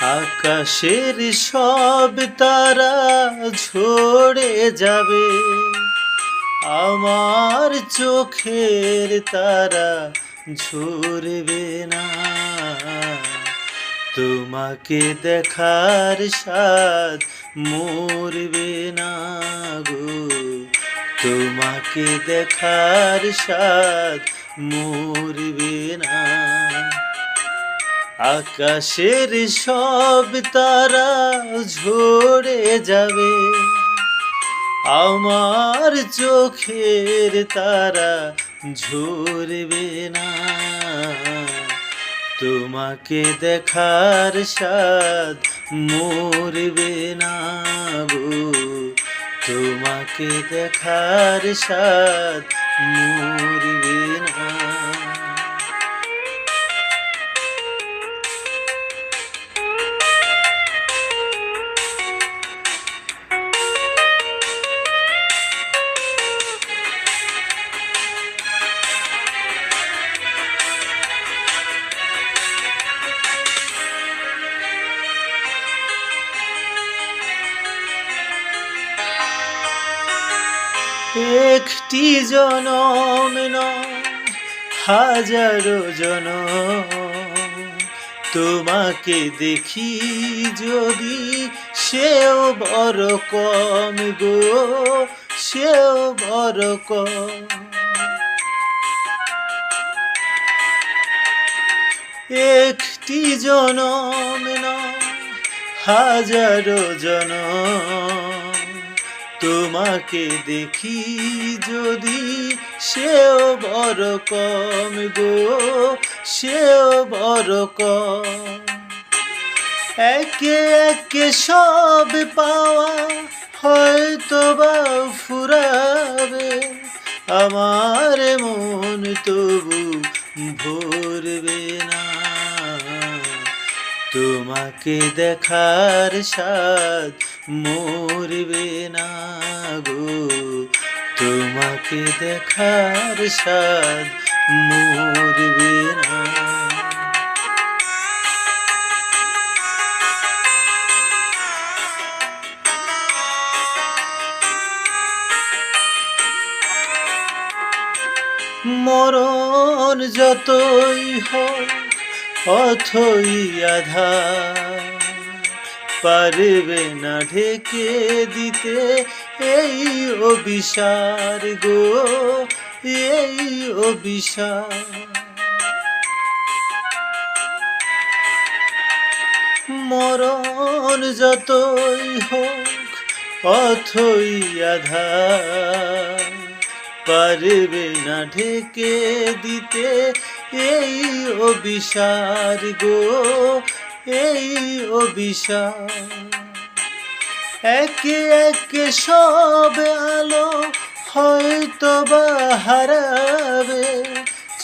আকাশের সব তারা ঝরে যাবে। আমার চোখের তারা ঝরবে না। তোমাকে দেখার স্বাদ মরবে না গো। তোমাকে দেখার স্বাদ মরবে না। আকাশের সব তারা ঝরে যাবে। আমার চোখের তারা ঝরবে না। তোমাকে দেখার স্বাদ মরবে না গো। তোমাকে দেখার স্বাদ মরবে না। একটি জনম হাজারো জনম। তোমাকে দেখি যদি সেও বড় কম গো, সেও বড় কম। একটি জনম হাজারো জনম। তোমাকে দেখি যদি সেও বড় কম গো, সেও বড় কম। একে একে সব পাওয়া হয়তো বা ফুরাবে, আমার মন তবু ভরবে না। তোমাকে দেখার স্বাদ মরবে না গো। তোমাকে দেখার স্বাদ মরবে না। মরণ যতই হোক অথই আধার। পারবে না ঢেকে দিতে। এই অবিসার গো, এই অবিসার মরণ যতই হোক, অথই আধার। পারবে না ঢেকে দিতে। এই অবিসার গো এই অবিসার একে একে সব আলো হয়তো বা হারাবে।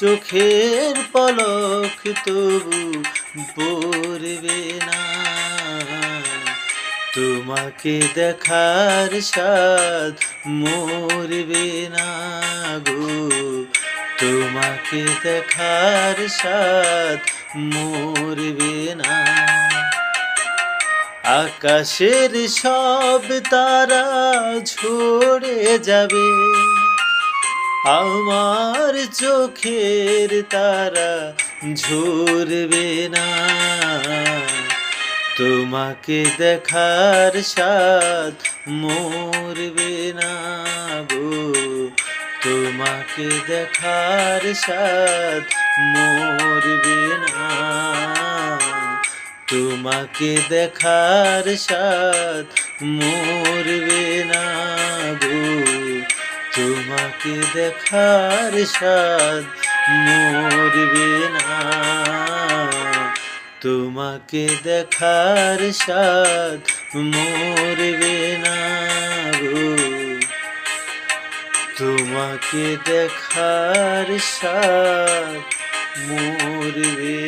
চোখের পলক তবু পড়বে না। তোমাকে দেখার স্বাদ মরবে না গো। তোমাকে দেখার স্বাদ মরবে না। আকাশের সব তারা ঝরে যাবে। আমার চোখের তারা ঝরবে না। তোমাকে দেখার স্বাদ মরবে না গো। তোমাকে দেখার স্বাদ মরবে না তোমাকে দেখার স্বাদ মরবে না গো। তোমাকে দেখার স্বাদ মরবে না তোমাকে দেখার স্বাদ মরবে না তোমাকে দেখার সাথ মোর রে